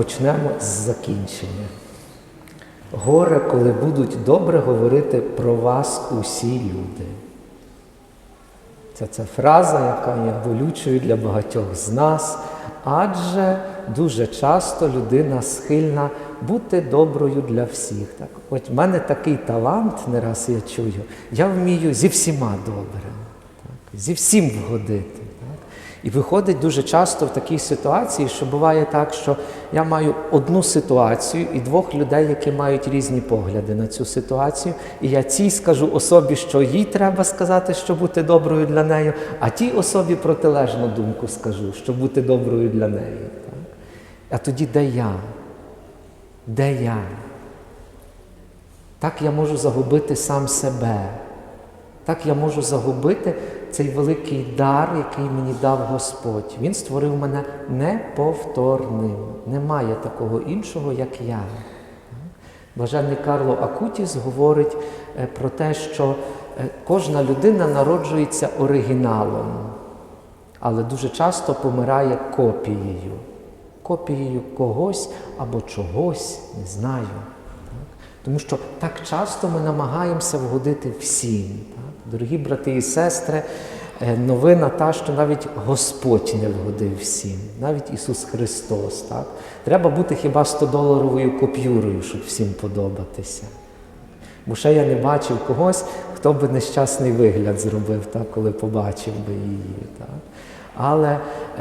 почнемо з закінчення. Горе, коли будуть добре говорити про вас усі люди. Це ця фраза, яка є болючою для багатьох з нас, адже дуже часто людина схильна бути доброю для всіх. Так? От в мене такий талант, не раз я чую, я вмію зі всіма добре, так? зі всім вгодити. І виходить дуже часто в такій ситуації, що буває так, що я маю одну ситуацію і двох людей, які мають різні погляди на цю ситуацію, і я цій скажу особі, що їй треба сказати, що бути доброю для неї, а тій особі протилежну думку скажу, що бути доброю для неї. Так? А тоді де я? Де я? Так я можу загубити сам себе. Так я можу загубити цей великий дар, який мені дав Господь. Він створив мене неповторним. Немає такого іншого, як я. Блаженний Карло Акутіс говорить е, про те, що е, кожна людина народжується оригіналом, але дуже часто помирає копією. Копією когось або чогось, не знаю. Тому що так часто ми намагаємося вгодити всім. Дорогі брати і сестри, е, новина та, що навіть Господь не вгодив всім, навіть Ісус Христос. Так? Треба бути хіба 100-доларовою купюрою, щоб всім подобатися. Бо ще я не бачив когось, хто би нещасний вигляд зробив, так, коли побачив би її. Так? Але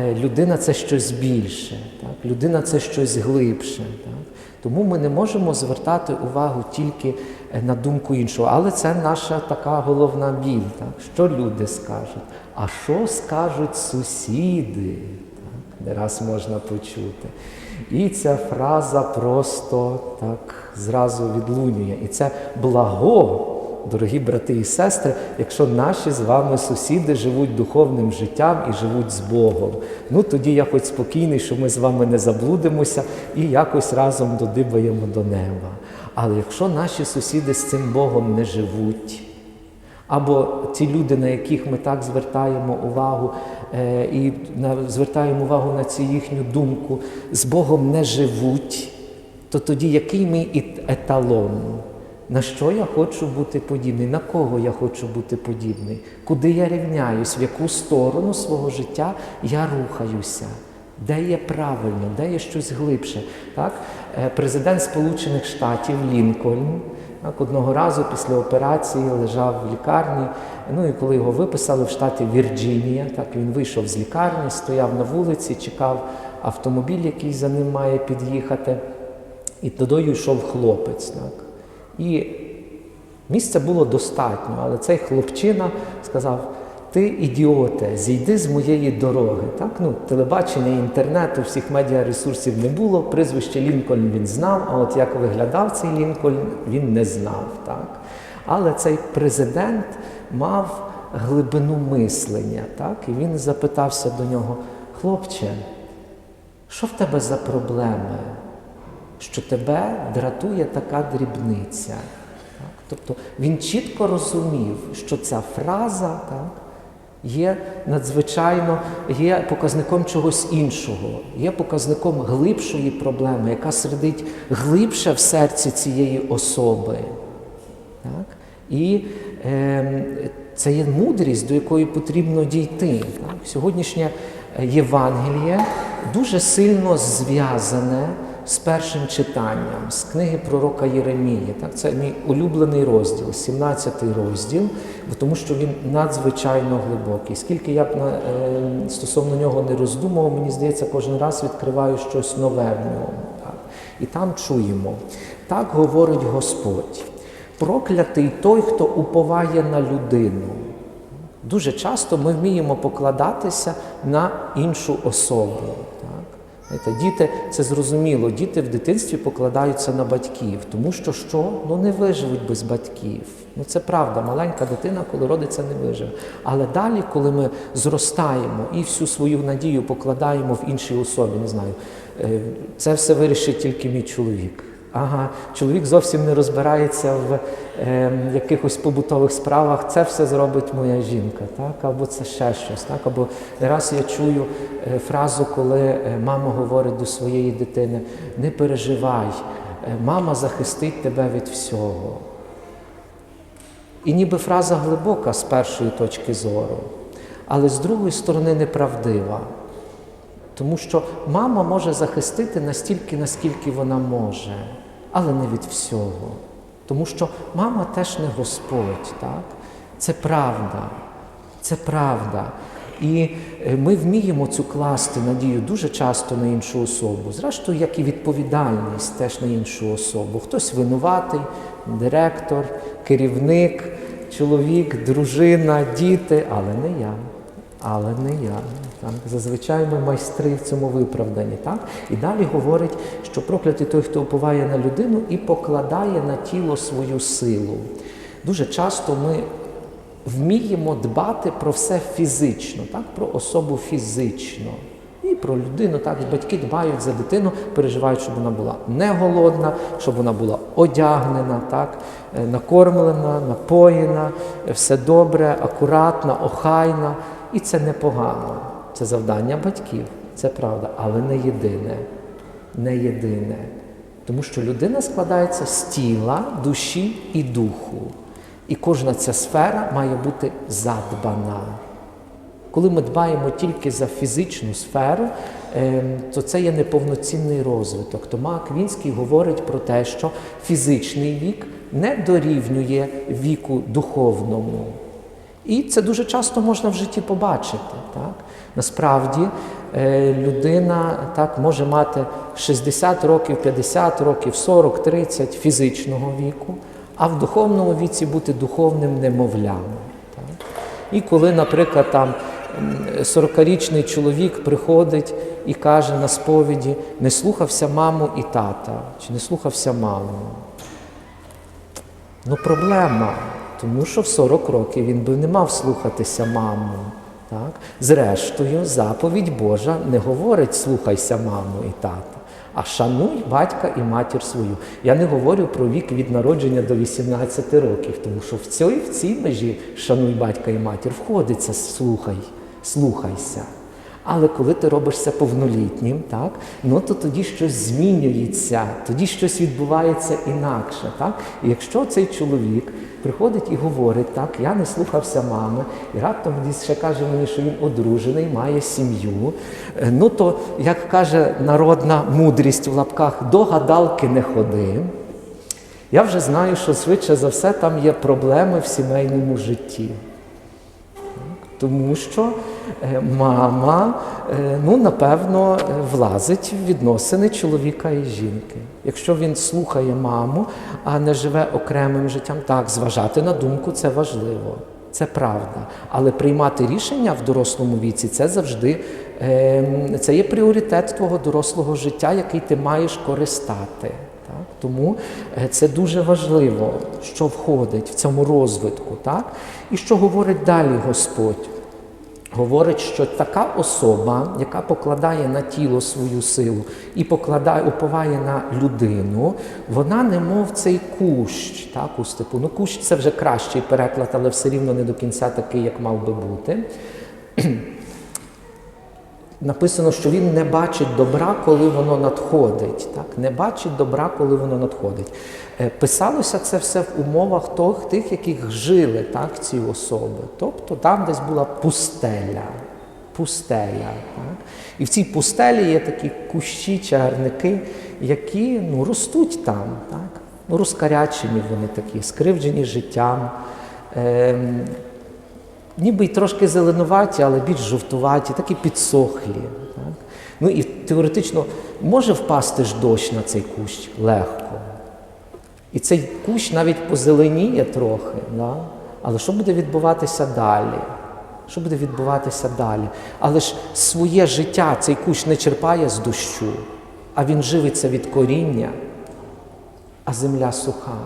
е, людина це щось більше, так? людина це щось глибше. Так? Тому ми не можемо звертати увагу тільки на думку іншого. Але це наша така головна біль. Так? Що люди скажуть? А що скажуть сусіди? Так? Не раз можна почути. І ця фраза просто так зразу відлунює. І це благо, дорогі брати і сестри, якщо наші з вами сусіди живуть духовним життям і живуть з Богом. Ну тоді я хоч спокійний, що ми з вами не заблудимося і якось разом додибаємо до неба. Але якщо наші сусіди з цим Богом не живуть, або ті люди, на яких ми так звертаємо увагу е, і звертаємо увагу на цю їхню думку, з Богом не живуть, то тоді який мій еталон? На що я хочу бути подібний? На кого я хочу бути подібний? Куди я рівняюсь, в яку сторону свого життя я рухаюся? Де є правильно, де є щось глибше? Так? Е, Президент Сполучених Штатів Лінкольн так, одного разу після операції лежав в лікарні. Ну і коли його виписали в штаті Вірджинія, так він вийшов з лікарні, стояв на вулиці, чекав автомобіль, який за ним має під'їхати. І туди йшов хлопець. Так. І місця було достатньо, але цей хлопчина сказав: Ти, ідіоте, зійди з моєї дороги. Так? Ну, Телебачення, інтернету, всіх медіаресурсів не було. Прізвище Лінкольн він знав, а от як виглядав цей Лінкольн, він не знав. Так? Але цей президент мав глибину мислення. Так? І він запитався до нього: хлопче, що в тебе за проблеми? що тебе дратує така дрібниця. Так? Тобто він чітко розумів, що ця фраза так, є надзвичайно є показником чогось іншого, є показником глибшої проблеми, яка сидить глибше в серці цієї особи. Так? І е, це є мудрість, до якої потрібно дійти. Так? Сьогоднішнє Євангеліє дуже сильно зв'язане з першим читанням, з книги пророка Єремії. Так, Це мій улюблений розділ, 17 розділ, тому що він надзвичайно глибокий. Скільки я б на, е, стосовно нього не роздумував, мені здається, кожен раз відкриваю щось нове в ньому. Так. І там чуємо. Так говорить Господь. Проклятий той, хто уповає на людину. Дуже часто ми вміємо покладатися на іншу особу. Діти, це зрозуміло, діти в дитинстві покладаються на батьків, тому що що? Ну не виживуть без батьків. Ну це правда, маленька дитина, коли родиться, не виживе. Але далі, коли ми зростаємо і всю свою надію покладаємо в іншій особі, не знаю, це все вирішить тільки мій чоловік. Ага, чоловік зовсім не розбирається в е, якихось побутових справах, це все зробить моя жінка, так? або це ще щось. Так? Або не раз я чую е, фразу, коли е, мама говорить до своєї дитини: не переживай, е, мама захистить тебе від всього. І ніби фраза глибока з першої точки зору, але з другої сторони неправдива. Тому що мама може захистити настільки, наскільки вона може, але не від всього. Тому що мама теж не Господь, так? Це правда. Це правда. І е, ми вміємо цю класти надію дуже часто на іншу особу. Зрештою, як і відповідальність теж на іншу особу. Хтось винуватий, директор, керівник, чоловік, дружина, діти, але не я. Але не я. Так? Зазвичай ми майстри в цьому виправданні. Так? І далі говорить, що проклятий той, хто уповає на людину і покладає на тіло свою силу. Дуже часто ми вміємо дбати про все фізично, так? про особу фізично. І про людину, так, батьки дбають за дитину, переживають, щоб вона була не голодна, щоб вона була одягнена, так, е, накормлена, напоєна, е, все добре, акуратна, охайна. І це непогано. Це завдання батьків, це правда, але не єдине. Не єдине. Тому що людина складається з тіла, душі і духу. І кожна ця сфера має бути задбана. Коли ми дбаємо тільки за фізичну сферу, ем, то це є неповноцінний розвиток. Тома Аквінський говорить про те, що фізичний вік не дорівнює віку духовному. І це дуже часто можна в житті побачити. Так? Насправді е, людина так, може мати 60 років, 50 років, 40, 30 фізичного віку, а в духовному віці бути духовним немовлям. Так? І коли, наприклад, там 40-річний чоловік приходить і каже на сповіді, не слухався маму і тата, чи не слухався маму. Ну, проблема, тому що в 40 років він би не мав слухатися маму. Так? Зрештою, заповідь Божа не говорить слухайся маму і тата, а шануй батька і матір свою. Я не говорю про вік від народження до 18 років, тому що в цій, в цій межі шануй батька і матір входиться слухай, слухайся. Але коли ти робишся повнолітнім, так, ну то тоді щось змінюється, тоді щось відбувається інакше. Так? І якщо цей чоловік приходить і говорить, так, я не слухався мами, і раптом десь ще каже мені, що він одружений, має сім'ю, е, ну то, як каже народна мудрість в лапках, до гадалки не ходи. Я вже знаю, що швидше за все там є проблеми в сімейному житті. Тому що мама, е, ну, напевно, е, влазить в відносини чоловіка і жінки. Якщо він слухає маму, а не живе окремим життям, так, зважати на думку це важливо, це правда. Але приймати рішення в дорослому віці це завжди ем, це є пріоритет твого дорослого життя, який ти маєш користати. Так? Тому е, це дуже важливо, що входить в цьому розвитку. Так? І що говорить далі Господь? Говорить, що така особа, яка покладає на тіло свою силу і покладає, уповає на людину, вона немов цей кущ, так, у степу. Ну, кущ це вже кращий переклад, але все рівно не до кінця такий, як мав би бути. Написано, що він не бачить добра, коли воно надходить. Так? Не бачить добра, коли воно надходить. Е, Писалося це все в умовах тих, тих яких жили так, ці особи. Тобто там десь була пустеля. Пустеля. Так? І в цій пустелі є такі кущі, чагарники, які ну, ростуть там. Так? Ну, розкарячені вони такі, скривджені життям. Ем, ніби й трошки зеленуваті, але більш жовтуваті, такі підсохлі. Так? Ну і теоретично може впасти ж дощ на цей кущ легко. І цей кущ навіть позеленіє трохи. Да? Але що буде відбуватися далі? Що буде відбуватися далі? Але ж своє життя цей кущ не черпає з дощу, а він живиться від коріння, а земля суха.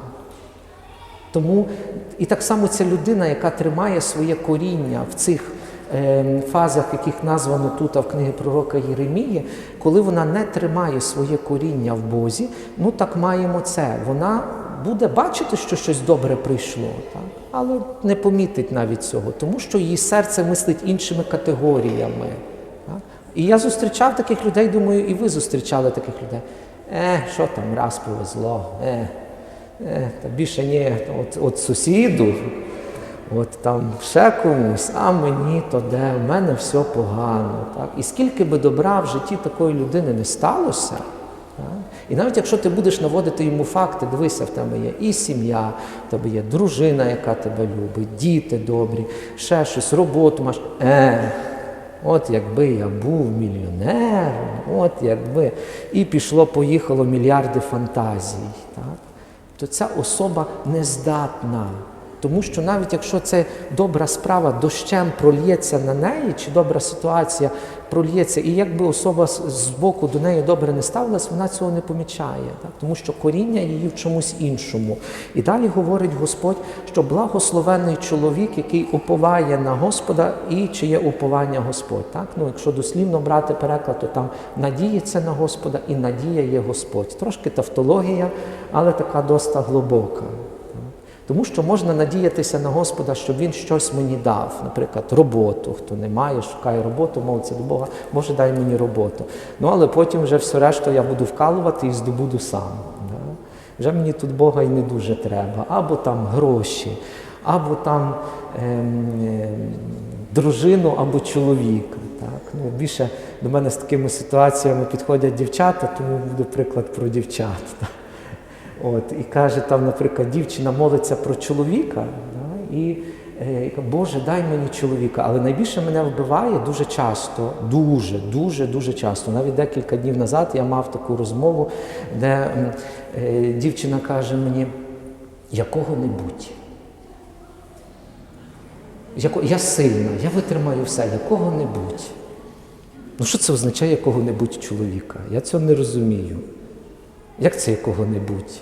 Тому і так само ця людина, яка тримає своє коріння в цих е, фазах, яких названо тут а в книги пророка Єремії, коли вона не тримає своє коріння в Бозі, ну так маємо це. Вона буде бачити, що щось добре прийшло, так? але не помітить навіть цього, тому що її серце мислить іншими категоріями. Так? І я зустрічав таких людей, думаю, і ви зустрічали таких людей. Е, що там раз повезло, е, та більше ні, от, от сусіду, от там ще комусь, а мені то де, в мене все погано. Так? І скільки би добра в житті такої людини не сталося, і навіть якщо ти будеш наводити йому факти, дивися, в тебе є і сім'я, в тебе є дружина, яка тебе любить, діти добрі, ще щось, роботу маєш. Е, От якби я був мільйонером, от якби. І пішло, поїхало мільярди фантазій. Так? То ця особа не здатна. Тому що навіть якщо це добра справа дощем прольється на неї, чи добра ситуація прольється, і якби особа з боку до неї добре не ставилась, вона цього не помічає, так? тому що коріння її в чомусь іншому. І далі говорить Господь, що благословений чоловік, який уповає на Господа, і чи є уповання Господь. Так? Ну, якщо дослівно брати переклад, то там надіється на Господа і надія є Господь. Трошки тавтологія, але така доста глибока. Тому що можна надіятися на Господа, щоб Він щось мені дав, наприклад, роботу. Хто не має, шукає роботу, молиться до Бога, Боже, дай мені роботу. Ну але потім вже все решту я буду вкалувати і здобуду сам. Да? Вже мені тут Бога і не дуже треба. Або там гроші, або там ем, ем, дружину, або чоловіка. Так? Ну, більше до мене з такими ситуаціями підходять дівчата, тому буде приклад про дівчат. Так? От, І каже, там, наприклад, дівчина молиться про чоловіка, да, і е, Боже, дай мені чоловіка. Але найбільше мене вбиває дуже часто, дуже, дуже, дуже часто. Навіть декілька днів назад я мав таку розмову, де е, дівчина каже мені, якого-небудь. Яко, я сильна, я витримаю все, якого-небудь. Ну, що це означає якого-небудь чоловіка? Я цього не розумію. Як це якого-небудь?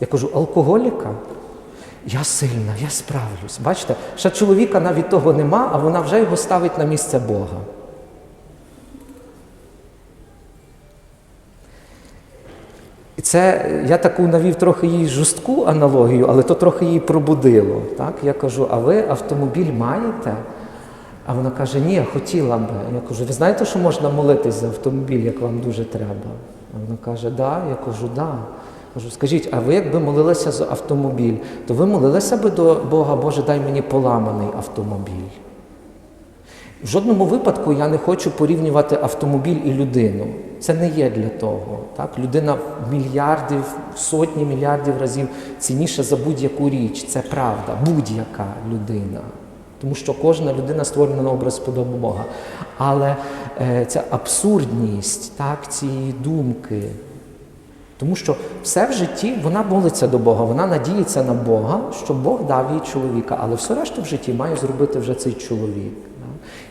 Я кажу, алкоголіка? Я сильна, я справлюсь. Бачите, ще чоловіка навіть того нема, а вона вже його ставить на місце Бога. І це я таку навів трохи їй жорстку аналогію, але то трохи її пробудило. Так? Я кажу, а ви автомобіль маєте? А вона каже, ні, хотіла би. Я кажу, ви знаєте, що можна молитись за автомобіль, як вам дуже треба? А вона каже, да. Я кажу, да. Кажу, скажіть, а ви якби молилися за автомобіль, то ви молилися би до Бога, Боже, дай мені поламаний автомобіль. В жодному випадку я не хочу порівнювати автомобіль і людину. Це не є для того. Так? Людина мільярдів, сотні мільярдів разів цінніша за будь-яку річ. Це правда, будь-яка людина. Тому що кожна людина створена на образ подобу Бога. Але е, ця абсурдність так, цієї думки. Тому що все в житті вона молиться до Бога, вона надіється на Бога, що Бог дав їй чоловіка, але все решту в житті має зробити вже цей чоловік.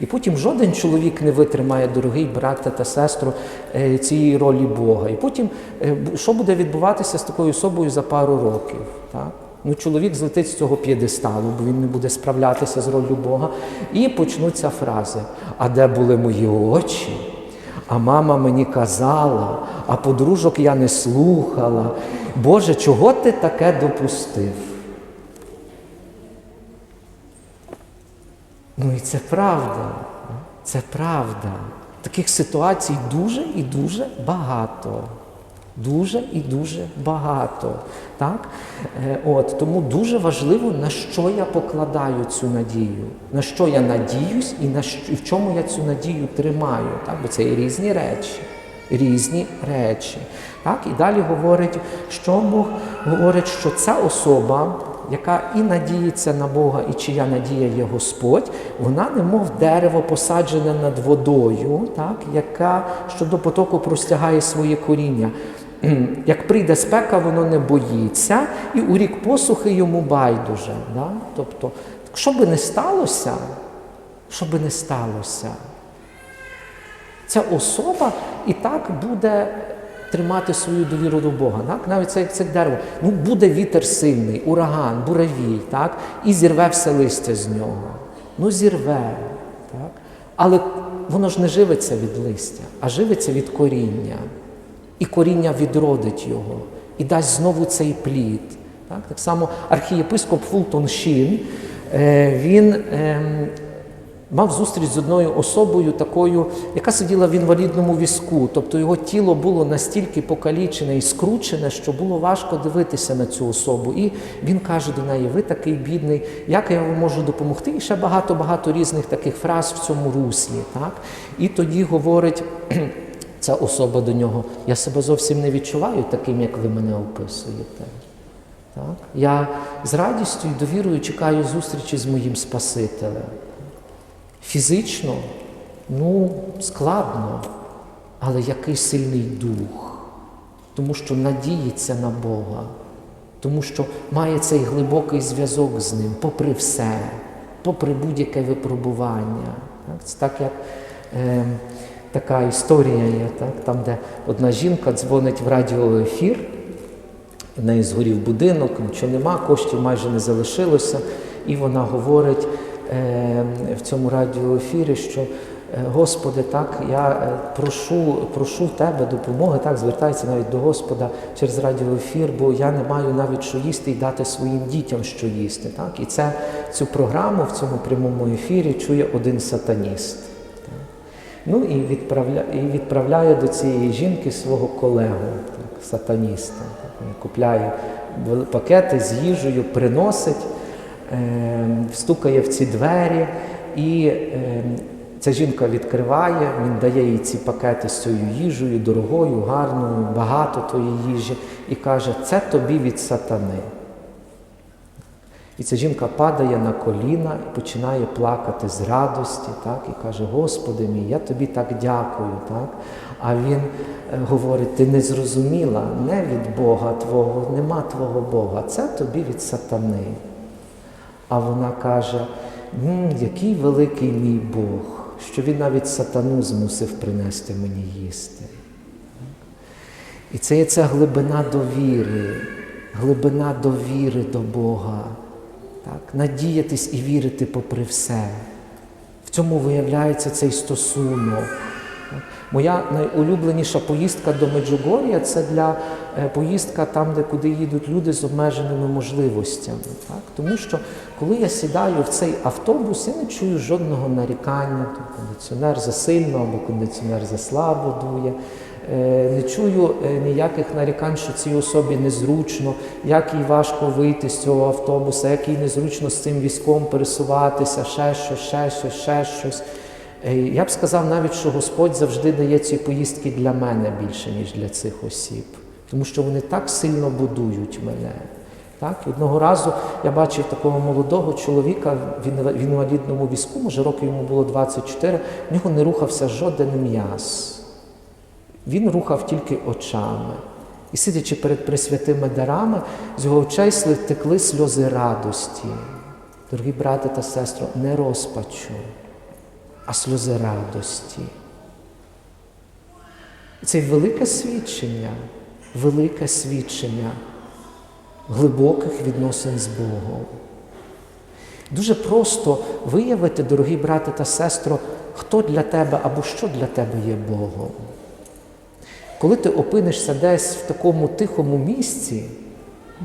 І потім жоден чоловік не витримає, дорогий брате та сестру, е, цієї ролі Бога. І потім, е, що буде відбуватися з такою особою за пару років? Так? Ну, чоловік злетить з цього п'єдесталу, бо він не буде справлятися з роллю Бога. І почнуться фрази: А де були мої очі? А мама мені казала, а подружок я не слухала. Боже, чого ти таке допустив? Ну і це правда. Це правда. Таких ситуацій дуже і дуже багато. Дуже і дуже багато. Так? Е, от, Тому дуже важливо, на що я покладаю цю надію, на що я надіюсь і на що, і в чому я цю надію тримаю. Так? Бо це є різні речі. Різні речі. Так? І далі говорить, що Бог говорить, що ця особа, яка і надіється на Бога, і чия надія є Господь, вона немов дерево посаджене над водою, так? яка щодо потоку простягає своє коріння. Як прийде спека, воно не боїться, і у рік посухи йому байдуже. Да? Тобто, що би не сталося, що би не сталося, ця особа і так буде тримати свою довіру до Бога. Так? Навіть це як це дерево. Ну, буде вітер сильний, ураган, буравій, так? і зірве все листя з нього. ну зірве. Так? Але воно ж не живиться від листя, а живиться від коріння. І коріння відродить його і дасть знову цей плід. Так, так само архієпископ Фултон Шін, е, він ем, мав зустріч з одною особою, такою, яка сиділа в інвалідному візку. Тобто його тіло було настільки покалічене і скручене, що було важко дивитися на цю особу. І він каже до неї: Ви такий бідний, як я вам можу допомогти? І ще багато-багато різних таких фраз в цьому руслі. Так? І тоді говорить. Ця особа до нього, я себе зовсім не відчуваю таким, як ви мене описуєте. Так? Я з радістю і довірою чекаю зустрічі з моїм Спасителем. Фізично, ну, складно, але який сильний дух, тому що надіється на Бога, тому що має цей глибокий зв'язок з ним, попри все, попри будь-яке випробування. Так? Це так, як е, така історія є, так? там, де одна жінка дзвонить в радіоефір, в неї згорів будинок, нічого нема, коштів майже не залишилося, і вона говорить е, в цьому радіоефірі, що е, Господи, так, я е, прошу, прошу тебе допомоги, так, звертається навіть до Господа через радіоефір, бо я не маю навіть що їсти і дати своїм дітям що їсти. Так? І це, цю програму в цьому прямому ефірі чує один сатаніст. Ну і відправля, і відправляє до цієї жінки свого колегу, так, сатаніста. Він купляє пакети з їжею, приносить, е, стукає в ці двері, і е, ця жінка відкриває, він дає їй ці пакети з цією їжею, дорогою, гарною, багато тої їжі, і каже, це тобі від сатани. І ця жінка падає на коліна і починає плакати з радості, так, і каже: Господи мій, я тобі так дякую. Так? А він е, говорить: ти не зрозуміла, не від Бога Твого, нема Твого Бога, це тобі від сатани. А вона каже: «М, який великий мій Бог, що він навіть сатану змусив принести мені їсти. І це є ця глибина довіри, глибина довіри до Бога. Так? Надіятись і вірити попри все. В цьому виявляється цей стосунок. Моя найулюбленіша поїздка до Меджугор'я це для е, поїздка там, де куди їдуть люди з обмеженими можливостями. Так? Тому що коли я сідаю в цей автобус, я не чую жодного нарікання, кондиціонер засильно або кондиціонер заслабо дує. Е, Не чую е, ніяких нарікань, що цій особі незручно, як їй важко вийти з цього автобуса, як їй незручно з цим візком пересуватися, ще щось, ще щось, ще щось. Е, Я б сказав навіть, що Господь завжди дає ці поїздки для мене більше, ніж для цих осіб, тому що вони так сильно будують мене. Так? Одного разу я бачив такого молодого чоловіка в інвалідному візку, може роки йому було 24, в нього не рухався жоден м'яз. Він рухав тільки очами. І сидячи перед пресвятими дарами, з його очей текли сльози радості. Дорогі брати та сестри, не розпачу, а сльози радості. Це велике свідчення, велике свідчення глибоких відносин з Богом. Дуже просто виявити, дорогі брати та сестро, хто для тебе або що для тебе є Богом. Коли ти опинишся десь в такому тихому місці,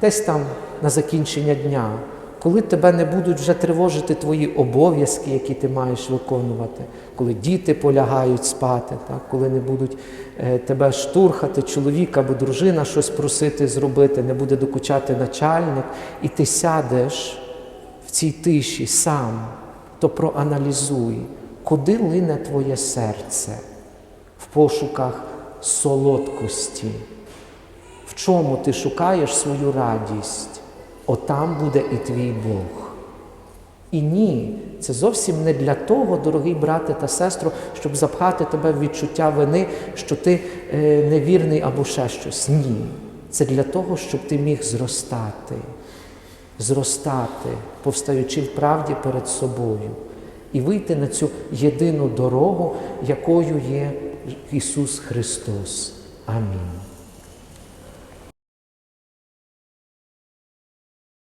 десь там на закінчення дня, коли тебе не будуть вже тривожити твої обов'язки, які ти маєш виконувати, коли діти полягають спати, так? коли не будуть е, тебе штурхати, чоловік або дружина щось просити зробити, не буде докучати начальник, і ти сядеш в цій тиші сам, то проаналізуй, куди лине твоє серце в пошуках солодкості. В чому ти шукаєш свою радість? Отам буде і твій Бог. І ні, це зовсім не для того, дорогий брате та сестро, щоб запхати тебе в відчуття вини, що ти е, невірний або ще щось. Ні. Це для того, щоб ти міг зростати, зростати, повстаючи в правді перед собою, і вийти на цю єдину дорогу, якою є Ісус Христос. Амінь.